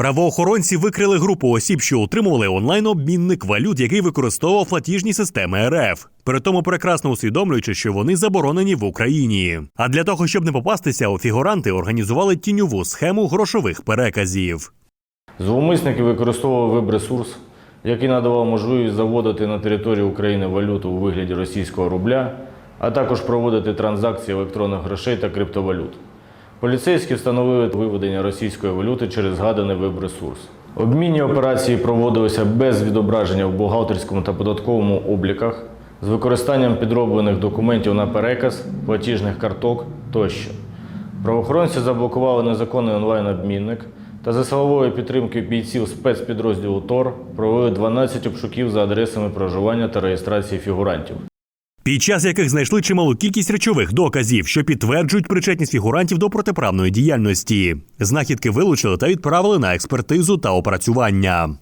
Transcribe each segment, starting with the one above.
Правоохоронці викрили групу осіб, що утримували онлайн-обмінник валют, який використовував платіжні системи РФ. При тому прекрасно усвідомлюючи, що вони заборонені в Україні. А для того, щоб не попастися, у фігуранти організували тіньову схему грошових переказів. Зловмисники використовували веб-ресурс, який надавав можливість заводити на територію України валюту у вигляді російського рубля, а також проводити транзакції електронних грошей та криптовалют. Поліцейські встановили виведення російської валюти через згаданий веб-ресурс. Обмінні операції проводилися без відображення в бухгалтерському та податковому обліках з використанням підроблених документів на переказ, платіжних карток тощо. Правоохоронці заблокували незаконний онлайн-обмінник та за силової підтримки бійців спецпідрозділу ТОР провели 12 обшуків за адресами проживання та реєстрації фігурантів. Під час яких знайшли чималу кількість речових доказів, що підтверджують причетність фігурантів до протиправної діяльності. Знахідки вилучили та відправили на експертизу та опрацювання.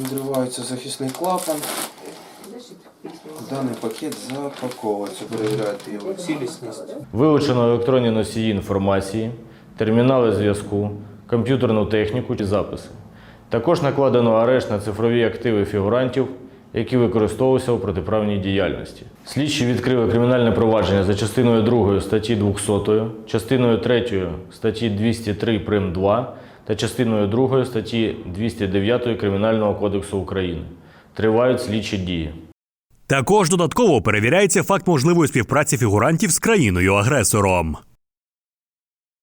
Відривається захисний клапан. Даний пакет запаковується, перевіряти його цілісність. Вилучено електронні носії інформації, термінали зв'язку, комп'ютерну техніку і записи. Також накладено арешт на цифрові активи фігурантів, які використовувалися у протиправній діяльності. Слідчі відкрили кримінальне провадження за частиною 2 статті 200, частиною 3 статті 203 прим 2 та частиною 2 статті 209 Кримінального кодексу України. Тривають слідчі дії. Також додатково перевіряється факт можливої співпраці фігурантів з країною-агресором.